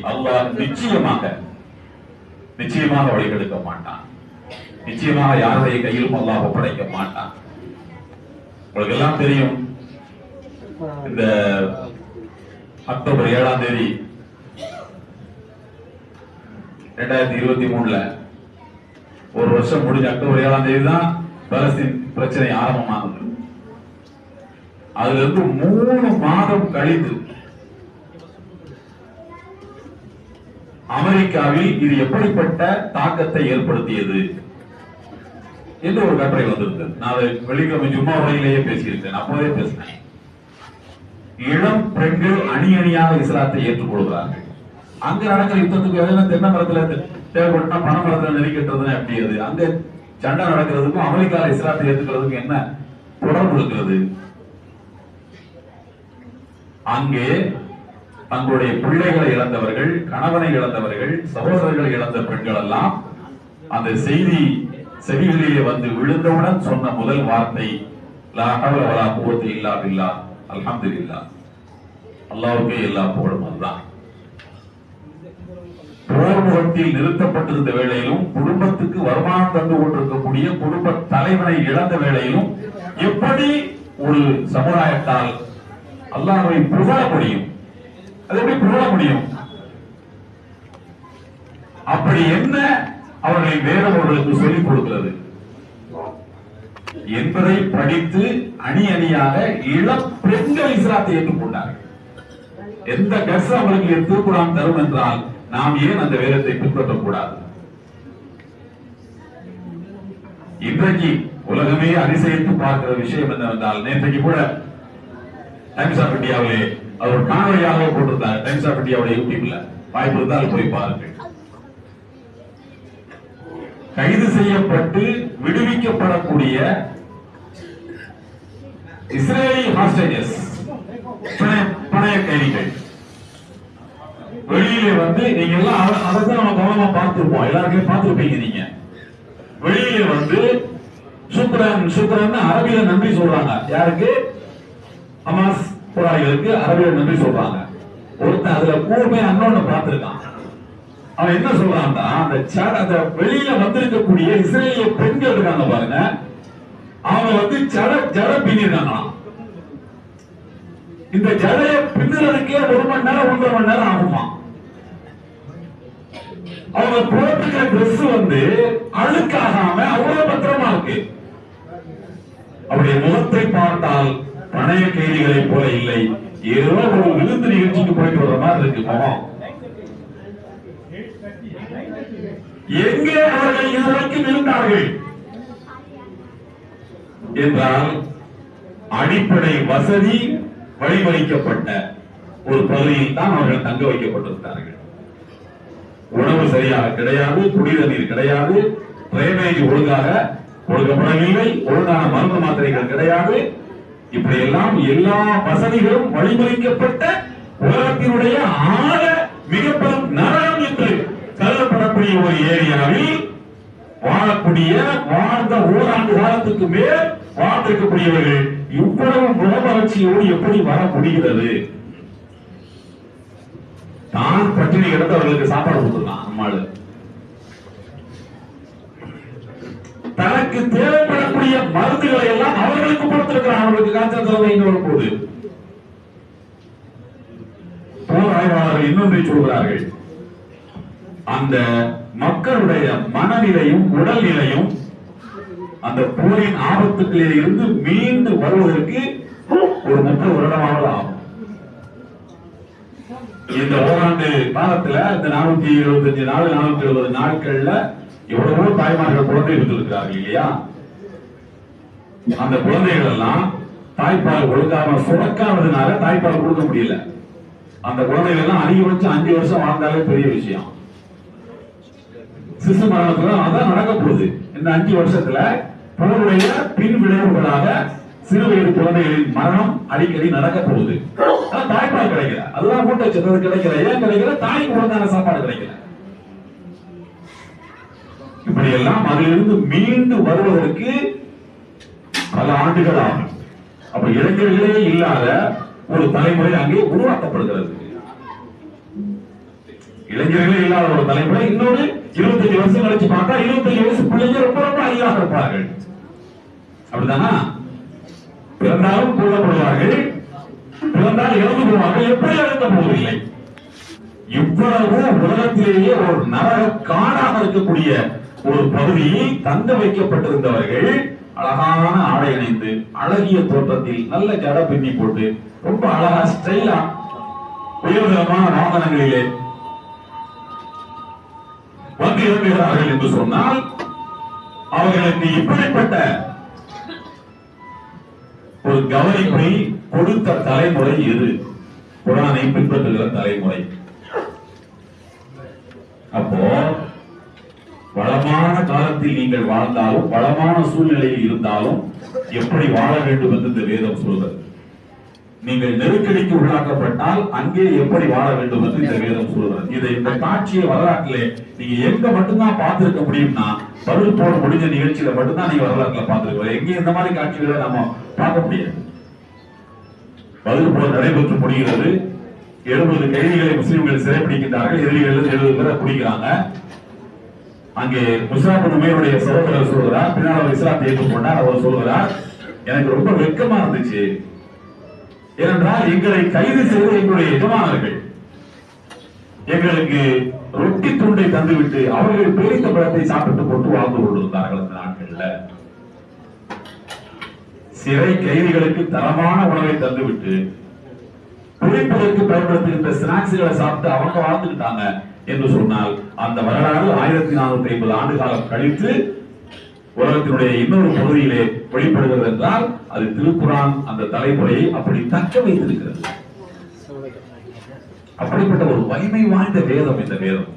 அல்லாஹ் நிச்சயமாக நிச்சயமாக வழிகெடுக்க மாட்டான். நிச்சயமாக யாருடைய கையிலும் அல்லாஹ் ஒப்படைக்க மாட்டான். உங்களுக்கு எல்லாம் தெரியும் இந்த அக்டோபர் ஏழாம் தேதி ரெண்டாயிரத்தி இருபத்தி மூணுல ஒரு வருஷம் முடிஞ்ச அக்டோபர் ஏழாம் தேதி தான் பலஸ்தீன் பிரச்சனை ஆரம்பமாகுது. அதுல இருந்து மூணு மாதம் கழித்து அமெரிக்காவில் இது எப்படிப்பட்ட தாக்கத்தை ஏற்படுத்தியது என்று ஒரு கட்டுரை வந்திருக்கு. நான் அதை வெள்ளிக்கிழமை ஜும்மா உரையிலேயே பேசியிருக்கேன். அப்போதே பேசினேன். இளம் பெண்கள் அணி அணியாக இஸ்லாத்தை ஏற்றுக்கொள்கிறார்கள். அங்க நடக்கிற யுத்தத்துக்கு எதனா தென்னை மரத்துல தேவைப்பட்டா பனை மரத்துல நெருக்கிட்டுறதுன்னு எப்படி அது? அங்க சண்டை நடக்கிறதுக்கும் அமெரிக்கால இஸ்லாத்தை ஏற்றுக்கிறதுக்கும் என்ன தொடர்பு இருக்கிறது? அங்கே தங்களுடைய பிள்ளைகளை இழந்தவர்கள் கணவனை இழந்தவர்கள் சகோதரர்களை இழந்த பெண்கள் எல்லாம் அந்த செய்தி செவிகளிலே வந்து விழுந்தவுடன் சொன்ன முதல் வார்த்தை லா ஹவ்ல வலா இல்லா பில்லா அல்ஹம்துலில்லாஹ் அல்லாஹ்வுக்கே எல்லா புகழும் அதுதான். போர் முகத்தில் நிறுத்தப்பட்டிருந்த வேளையிலும் குடும்பத்துக்கு வருமானம் தந்து கொண்டிருக்கக்கூடிய குடும்ப தலைவனை இழந்த வேளையிலும் எப்படி ஒரு சமுதாயத்தால் அல்லாஹை புகழ முடியும்? அது எப்படி புகழ முடியும்? அப்படி என்ன அவர்களை வேதம் அவர்களுக்கு சொல்லிக் கொடுக்கிறது? என்பதை படித்து அணி அணியாக இளம் பெண்கள் இஸ்லாத்தை ஏற்றுக்கொண்டார்கள். எந்த கஸ் அவர்களுக்கு திருக்குறான் தரும் என்றால் நாம் ஏன் அந்த வேதத்தை பின்பற்றக்கூடாது? இன்றைக்கு உலகமே அதிசயித்து பார்க்கிற விஷயம் என்னவென்றால் நேற்றைக்கு கூட டைம்ஸ் ஆஃப் இந்தியாவிலே அவர் ஒரு காணொலியாக போட்டிருந்தார் டைம்ஸ் ஆஃப் இந்தியாவுடைய யூடியூப்ல வாய்ப்பு இருந்தால் போய் பாருங்கள் கைது செய்யப்பட்டு விடுவிக்கப்படக்கூடிய இஸ்ரேலி ஹாஸ்டேஜஸ். பணைய கைதிகள். வெளியில வந்து நீங்க எல்லாம் அதை நம்ம கவனமா பார்த்திருப்போம். எல்லாருமே பார்த்திருப்பீங்க நீங்க. வெளியில வந்து சுக்ரன் சுக்ரன் அரபியில நன்றி சொல்றாங்க. யாருக்கு? அமாஸ் போராளிகளுக்கு அரபியில நன்றி சொல்றாங்க. ஒருத்தன் அதுல கூர்மையா அன்னொன்னு பார்த்திருக்கான். அவன் என்ன சொல்றான்டா? அந்த சட அந்த வெளியில வந்திருக்கக்கூடிய இஸ்ரேலிய பெண்கள் இருக்காங்க பாருங்க. அவங்க வந்து ஜட ஜட பின்னிருக்காங்களாம். இந்த ஜடைய பின்னுறதுக்கே ஒரு மணி நேரம் ஒன்றரை மணி நேரம் ஆகுமா? அவங்க போட்டுக்கிற ட்ரெஸ் வந்து அழுக்காகாம அவ்வளவு பத்திரமா இருக்கு. அவருடைய முகத்தை பார்த்தால் பணைய கைதிகளைப் போல இல்லை. ஏதோ ஒரு விருந்து நிகழ்ச்சிக்கு போயிட்டு வர மாதிரி இருக்கு முகம். எங்கே அவர்கள் இதுவரைக்கும் இருந்தார்கள்? என்றால் அடிப்படை வசதி வழிமறிக்கப்பட்ட ஒரு பகுதியில் தான் அவர்கள் தங்க வைக்கப்பட்டிருந்தார்கள். உணவு சரியாக கிடையாது குடித நீர் கிடையாது டிரைனேஜ் ஒழுங்காக கொடுக்கப்படவில்லை ஒழுங்கான மருந்து மாத்திரைகள் கிடையாது இப்படி எல்லாம் எல்லா வசதிகளும் வழிமுறைக்கப்பட்ட உலகத்தினுடைய ஆழ மிகப்பெரும் நரகம் என்று கருதப்படக்கூடிய ஒரு ஏரியாவில் வாழக்கூடிய வாழ்ந்த ஓராண்டு காலத்துக்கு மேல் வாழ்ந்திருக்கக்கூடியவர்கள் இவ்வளவு முகமலர்ச்சியோடு எப்படி வர முடிகிறது? தான் பட்டினி கிடந்து அவர்களுக்கு சாப்பாடு கொடுத்துருக்கான் அம்மாள் தனக்கு தேவைப்படக்கூடிய மருந்துகளை எல்லாம் அவர்களுக்கு கொடுத்திருக்கிறான் அவர்களுக்கு காய்ச்சல் தலைமை வரும் போது போர் ஆய்வாளர்கள் இன்னொன்றை சொல்கிறார்கள். அந்த மக்களுடைய மனநிலையும் உடல்நிலையும் அந்த போரின் ஆபத்துக்களில் இருந்து மீண்டு வருவதற்கு ஒரு முப்பது வருடமாவது ஆகும். இந்த ஓராண்டு காலத்துல இந்த நானூத்தி எழுபத்தஞ்சு நாள் நானூத்தி எழுபது நாட்கள்ல எவ்வளவோ தாய்மார்கள் குழந்தை பெற்றிருக்கிறார்கள் இல்லையா? அந்த குழந்தைகள் எல்லாம் தாய்ப்பால் கொடுக்காம சுரக்கானதுனால தாய்ப்பால் கொடுக்க முடியல. அந்த குழந்தைகள் எல்லாம் அதிகபட்சம் அஞ்சு வருஷம் வாழ்ந்தாலே பெரிய விஷயம். சிசு மரணத்துல அதான் நடக்க போகுது. இந்த அஞ்சு வருஷத்துல போருடைய பின் விளைவுகளாக சிறு வயது குழந்தைகளின் மரணம் அடிக்கடி நடக்க போகுது. தாய்ப்பால் கிடைக்கல. அதுதான் சின்னது கிடைக்கல. ஏன் கிடைக்கல? தாய் ஒழுங்கான சாப்பாடு கிடைக்கல. இப்படி எல்லாம் அதிலிருந்து மீண்டு வருவதற்கு பல ஆண்டுகளாக. அப்ப இளைஞர்களே இல்லாத ஒரு தலைமுறை அங்கே உருவாக்கப்படுகிறது. இளைஞர்களே இல்லாத ஒரு தலைமுறை இன்னொரு இருபத்தஞ்சு வருஷம் கழிச்சு பார்த்தா இருபத்தஞ்சு வயசு பிள்ளைங்க ரொம்ப ரொம்ப அழகாக இருப்பார்கள். அப்படிதானா பிறந்தாலும் கொல்லப்படுவார்கள் பிறந்தால் இறந்து போவார்கள் எப்படி இறந்த போவதில்லை? இவ்வளவு உலகத்திலேயே ஒரு நரக காடாக இருக்கக்கூடிய ஒரு பகுதியில் தங்க வைக்கப்பட்டிருந்தவர்கள் அழகான ஆடை அணிந்து அழகிய தோற்றத்தில் நல்ல ஜட பின்னி போட்டு ரொம்ப அழகா ஸ்டைலா உயர்தரமான வாகனங்களிலே வந்து இறங்குகிறார்கள் என்று சொன்னால் அவர்களுக்கு இப்படிப்பட்ட ஒரு கவனிப்பை கொடுத்த தலைமுறை எது? குரானை பின்பற்றுகிற தலைமுறை. அப்போ வளமான காலத்தில் நீங்கள் வாழ்ந்தாலும் வளமான சூழ்நிலையில் இருந்தாலும் எப்படி வாழ வேண்டும் என்று இந்த வேதம் சொல்கிறது. நீங்கள் நெருக்கடிக்கு உள்ளாக்கப்பட்டால் அங்கே எப்படி வாழ வேண்டும் என்று இந்த வேதம் சொல்கிறது. இதை இந்த காட்சியை வரலாற்றிலே நீங்க எங்க மட்டும்தான் பார்த்திருக்க முடியும்னா பருள் போட முடிஞ்ச நிகழ்ச்சியில மட்டும்தான் நீங்க வரலாற்றுல பார்த்திருக்க எங்க இந்த மாதிரி காட்சிகளை நம்ம பார்க்க முடியாது. பதில் போர் நடைபெற்று முடிகிறது. எழுபது கைதிகளை முஸ்லிம்கள் சிறைப்பிடிக்கின்றார்கள். எதிரிகள் எழுபது பேரை பிடிக்கிறாங்க அங்கே முஸ்லாப் உமேருடைய சகோதரர் சொல்கிறார் பின்னால் அவர் இஸ்லாத்தை ஏற்றுக்கொண்டார் அவர் சொல்கிறார் எனக்கு ரொம்ப வெட்கமா இருந்துச்சு. ஏனென்றால் எங்களை கைது செய்த எங்களுடைய எஜமானர்கள். எங்களுக்கு ரொட்டி துண்டை தந்துவிட்டு அவர்கள் பேரித்த பழத்தை சாப்பிட்டு போட்டு வாழ்ந்து கொண்டிருந்தார்கள் அந்த நாட்கள்ல. சிறை கைதிகளுக்கு தரமான உணவை தந்துவிட்டு குளிப்பதற்கு பயன்படுத்துகின்ற ஸ்நாக்ஸ்களை சாப்பிட்டு அவங்க வாழ்ந்துக்கிட்டாங்க என்று சொன்னால் அந்த வரலாறு ஆயிரத்தி நானூத்தி ஐம்பது ஆண்டு காலம் கழித்து உலகத்தினுடைய இன்னொரு பகுதியிலே வெளிப்படுகிறது என்றால் அது திருக்குறான் அந்த தலைமுறையை அப்படி தக்க வைத்திருக்கிறது. அப்படிப்பட்ட ஒரு வலிமை வாய்ந்த வேதம் இந்த வேதம்.